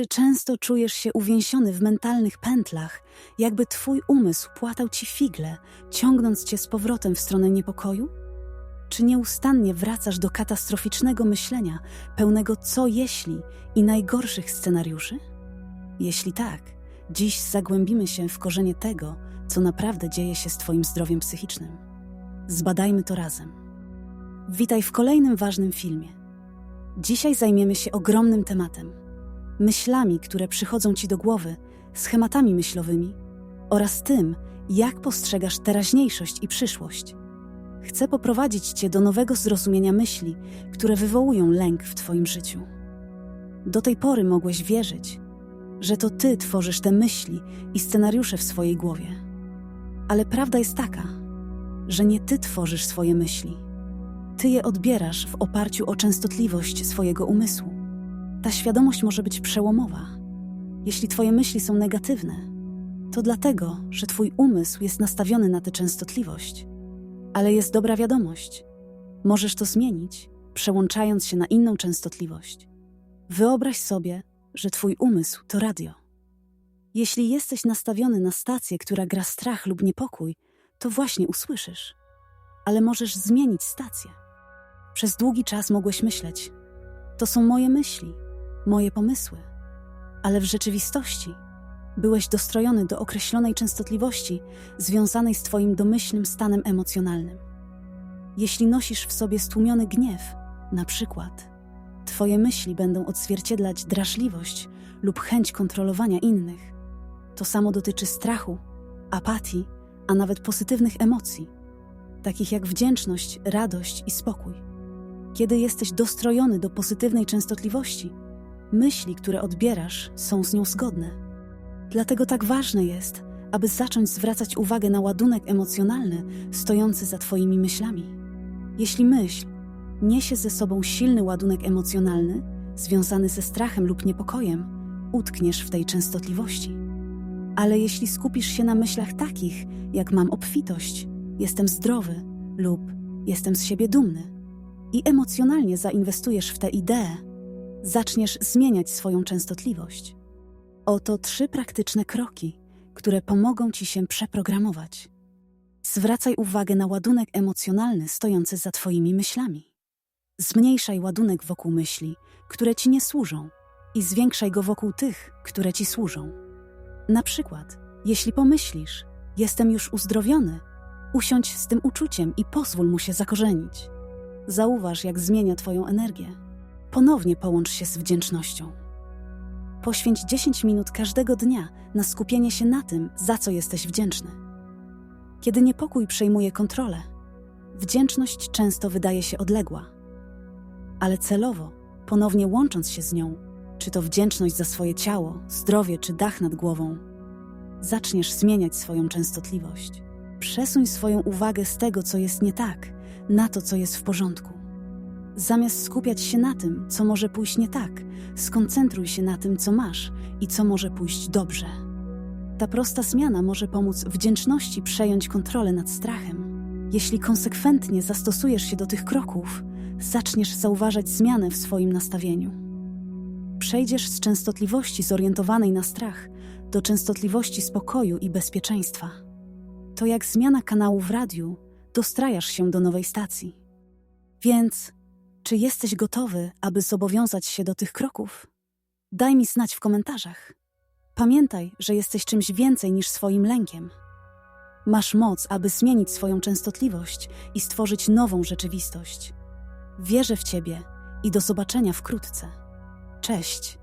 Czy często czujesz się uwięziony w mentalnych pętlach, jakby twój umysł płatał ci figle, ciągnąc cię z powrotem w stronę niepokoju? Czy nieustannie wracasz do katastroficznego myślenia, pełnego co jeśli i najgorszych scenariuszy? Jeśli tak, dziś zagłębimy się w korzenie tego, co naprawdę dzieje się z Twoim zdrowiem psychicznym. Zbadajmy to razem. Witaj w kolejnym ważnym filmie. Dzisiaj zajmiemy się ogromnym tematem myślami, które przychodzą Ci do głowy, schematami myślowymi oraz tym, jak postrzegasz teraźniejszość i przyszłość. Chcę poprowadzić Cię do nowego zrozumienia myśli, które wywołują lęk w Twoim życiu. Do tej pory mogłeś wierzyć, że to Ty tworzysz te myśli i scenariusze w swojej głowie. Ale prawda jest taka, że nie Ty tworzysz swoje myśli. Ty je odbierasz w oparciu o częstotliwość swojego umysłu. Ta świadomość może być przełomowa. Jeśli Twoje myśli są negatywne, to dlatego, że Twój umysł jest nastawiony na tę częstotliwość. Ale jest dobra wiadomość. Możesz to zmienić, przełączając się na inną częstotliwość. Wyobraź sobie, że Twój umysł to radio. Jeśli jesteś nastawiony na stację, która gra strach lub niepokój, to właśnie usłyszysz. Ale możesz zmienić stację. Przez długi czas mogłeś myśleć: To są moje myśli, moje pomysły. Ale w rzeczywistości byłeś dostrojony do określonej częstotliwości związanej z Twoim domyślnym stanem emocjonalnym. Jeśli nosisz w sobie stłumiony gniew, na przykład, Twoje myśli będą odzwierciedlać drażliwość lub chęć kontrolowania innych. To samo dotyczy strachu, apatii, a nawet pozytywnych emocji, takich jak wdzięczność, radość i spokój. Kiedy jesteś dostrojony do pozytywnej częstotliwości, myśli, które odbierasz, są z nią zgodne. Dlatego tak ważne jest, aby zacząć zwracać uwagę na ładunek emocjonalny stojący za Twoimi myślami. Jeśli myśl niesie ze sobą silny ładunek emocjonalny, związany ze strachem lub niepokojem, utkniesz w tej częstotliwości. Ale jeśli skupisz się na myślach takich, jak mam obfitość, jestem zdrowy lub jestem z siebie dumny, i emocjonalnie zainwestujesz w tę ideę, zaczniesz zmieniać swoją częstotliwość. Oto trzy praktyczne kroki, które pomogą ci się przeprogramować. Zwracaj uwagę na ładunek emocjonalny stojący za Twoimi myślami. Zmniejszaj ładunek wokół myśli, które ci nie służą, i zwiększaj go wokół tych, które ci służą. Na przykład, jeśli pomyślisz, jestem już uzdrowiony, usiądź z tym uczuciem i pozwól mu się zakorzenić. Zauważ, jak zmienia Twoją energię. Ponownie połącz się z wdzięcznością. Poświęć 10 minut każdego dnia na skupienie się na tym, za co jesteś wdzięczny. Kiedy niepokój przejmuje kontrolę, wdzięczność często wydaje się odległa, ale celowo, ponownie łącząc się z nią, czy to wdzięczność za swoje ciało, zdrowie czy dach nad głową, zaczniesz zmieniać swoją częstotliwość. Przesuń swoją uwagę z tego, co jest nie tak, na to, co jest w porządku. Zamiast skupiać się na tym, co może pójść nie tak, skoncentruj się na tym, co masz i co może pójść dobrze. Ta prosta zmiana może pomóc wdzięczności przejąć kontrolę nad strachem. Jeśli konsekwentnie zastosujesz się do tych kroków, zaczniesz zauważać zmianę w swoim nastawieniu. Przejdziesz z częstotliwości zorientowanej na strach do częstotliwości spokoju i bezpieczeństwa. To jak zmiana kanału w radiu, dostrajasz się do nowej stacji. Więc czy jesteś gotowy, aby zobowiązać się do tych kroków? Daj mi znać w komentarzach. Pamiętaj, że jesteś czymś więcej niż swoim lękiem. Masz moc, aby zmienić swoją częstotliwość i stworzyć nową rzeczywistość. Wierzę w Ciebie i do zobaczenia wkrótce. Cześć!